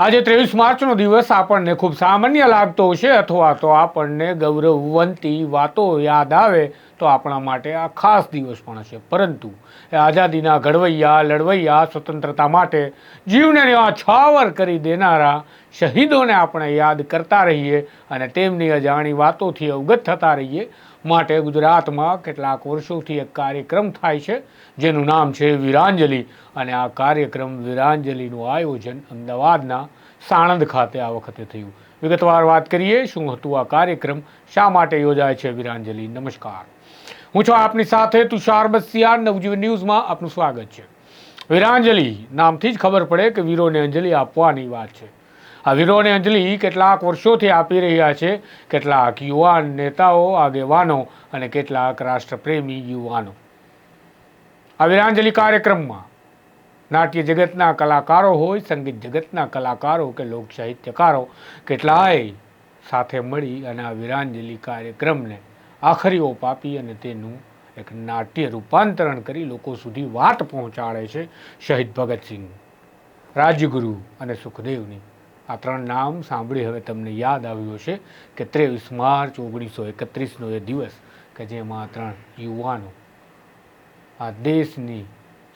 આજે ત્રેવીસ માર્ચનો દિવસ આપણને ખૂબ સામાન્ય લાગતો છે અથવા તો આપણને ગૌરવવંતી વાતો યાદ આવે તો આપણા માટે આ ખાસ દિવસ પણ છે પરંતુ એ આઝાદીના ઘડવૈયા, લડવૈયા સ્વતંત્રતા માટે જીવને ન્યોછાવર કરી દેનારા શહીદોને આપણે યાદ કરતા રહીએ અને તેમની અજાણી વાતોથી અવગત થતા રહીએ. માટે ગુજરાતમાં કેટલાક વર્ષોથી એક કાર્યક્રમ થાય છે, જેનું નામ છે વીરાંજલિ. અને આ કાર્યક્રમ વીરાંજલિનું આયોજન અમદાવાદના સાણંદ ખાતે આ વખતે થયું. વિગતવાર વાત કરીએ, શું હતું આ કાર્યક્રમ? શા માટે યોજાય છે વીરાંજલિ? નમસ્કાર. હું છું આપની સાથે તુષાર બસિયા નવજીવન ન્યૂઝમાં આપનું સ્વાગત છે. વીરાંજલિ, નામથી જ ખબર પડે કે વીરોને અંજલિ આપવાની વાત છે. આ અંજલિ કેટલાક વર્ષોથી આપી રહ્યા છે. કેટલાક યુવાન નેતાઓ, આગેવાનો અને કેટલાક રાષ્ટ્રપ્રેમી યુવાનો. આ કાર્યક્રમમાં નાટ્ય જગતના કલાકારો હોય, સંગીત જગતના કલાકારો કે લોક સાહિત્યકારો કેટલાય સાથે મળી અને આ વીરાંજલિ કાર્યક્રમને આખરી ઓપ આપી અને તેનું એક નાટ્ય રૂપાંતરણ કરી લોકો સુધી વાત પહોંચાડે છે. શહીદ ભગતસિંહ, રાજગુરુ અને સુખદેવની આ ત્રણ નામ સાંભળી હવે તમને યાદ આવ્યું હશે કે ત્રેવીસ માર્ચ ઓગણીસો એકત્રીસનો એ દિવસ કે જેમાં ત્રણ યુવાનો આ દેશની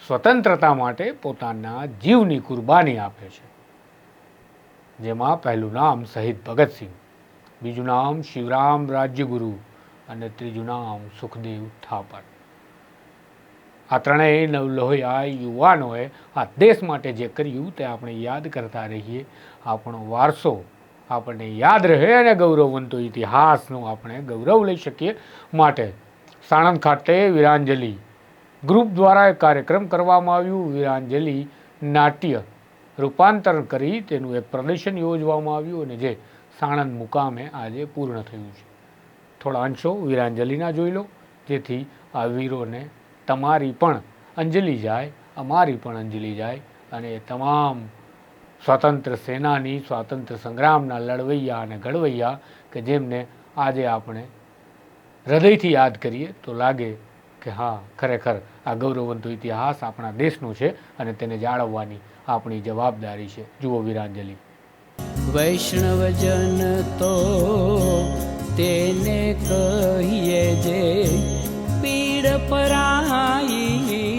સ્વતંત્રતા માટે પોતાના જીવની કુરબાની આપે છે. જેમાં પહેલું નામ શહીદ ભગતસિંહ બીજું નામ શિવરામ રાજ્યગુરુ અને ત્રીજું નામ સુખદેવ થાપર. આ ત્રણેય નવલોહિયા યુવાનોએ આ દેશ માટે જે કર્યું તે આપણે યાદ કરતા રહીએ. આપણો વારસો આપણને યાદ રહે અને ગૌરવવંતો ઇતિહાસનો આપણે ગૌરવ લઈ શકીએ. માટે સાણંદ ખાતે વીરાંજલિ ગ્રુપ દ્વારા એક કાર્યક્રમ કરવામાં આવ્યું. વીરાંજલિ નાટ્ય રૂપાંતરણ કરી તેનું એક પ્રદર્શન યોજવામાં આવ્યું અને જે સાણંદ મુકામે આજે પૂર્ણ થયું છે. થોડા અંશો વીરાંજલિના જોઈ લો, જેથી આ વીરોને તમારી પણ અંજલિ જાય, અમારી પણ અંજલિ જાય અને તમામ સ્વાતંત્ર્ય સેનાની સ્વાતંત્ર્ય સંગ્રામના લડવૈયા અને ઘડવૈયા કે જેમને આજે આપણે હૃદયથી યાદ કરીએ તો લાગે કે હા, ખરેખર આ ગૌરવવંતો ઇતિહાસ આપણા દેશનો છે અને તેને જાળવવાની આપણી જવાબદારી છે. જુઓ વીરાંજલિ. વૈષ્ણવજન તો તેને કહીએ જે पराई